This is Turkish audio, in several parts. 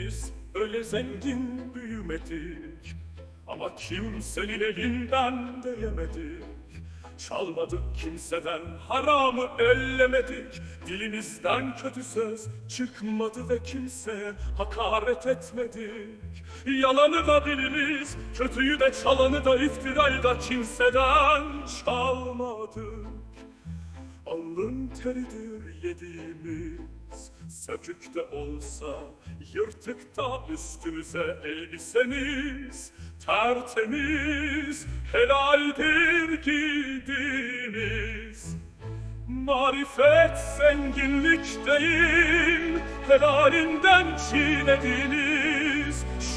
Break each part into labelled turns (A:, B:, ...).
A: biz öyle zengin büyümedik. Ama kimsenin elinden de yemedik Çalmadık kimseden haramı ellemedik. Dilimizden kötü söz çıkmadı ve kimseye hakaret etmedik. Yalanı da dilimiz, kötüyü de çalanı da iftirayı da kimseden çalmadık. Alnın teridir yediğimiz Sökük de olsa yırtık da üstümüze elbisemiz Tertemiz helaldir giydiğimiz Marifet zenginlik değil Helalinden çiğnediğiniz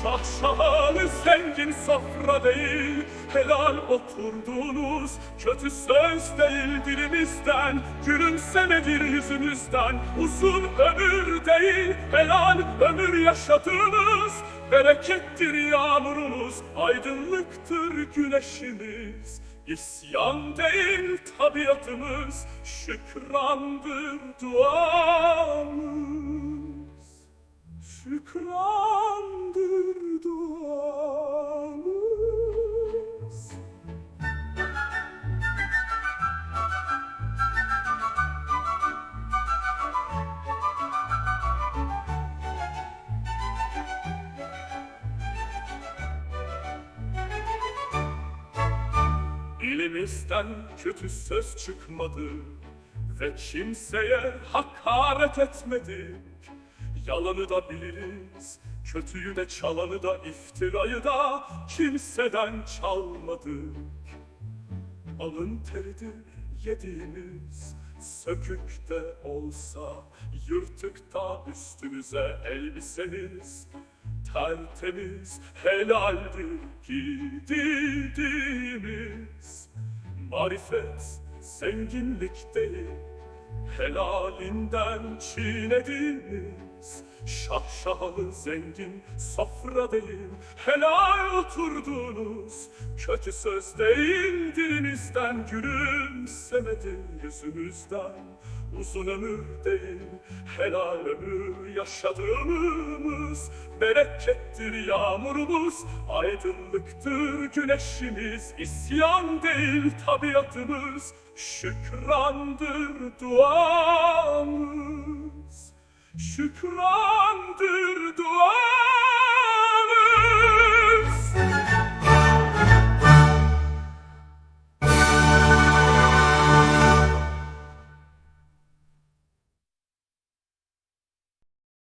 A: Şahşahalı zengin safra değil Helal oturduğunuz Kötü söz değil dilimizden Gülümsemedir yüzümüzden. Uzun ömür değil Helal ömür yaşadığınız Berekettir yağmurumuz Aydınlıktır güneşimiz İsyan değil tabiatımız Şükrandır duamız Dilimizden kötü söz çıkmadı Ve kimseye hakaret etmedik Yalanı da biliriz Kötüyü de çalanı da iftirayı da Kimseden çalmadık Alın teridir yediğimiz Sökük de olsa Yırtık da üstümüze elbiseniz Tertemiz helaldir giydiğimiz Marifet zenginlik Helalinden çiğnediğimiz Şahşahalı zengin sofra değil Helal oturduğunuz Kötü söz değil dilinizden Gülümsemedi yüzümüzden. Uzun ömür değil Helal ömür yaşadığımız. Berekettir yağmurumuz Aydınlıktır güneşimiz. İsyan değil tabiatımız Şükrandır duamız. Şükrandır duamız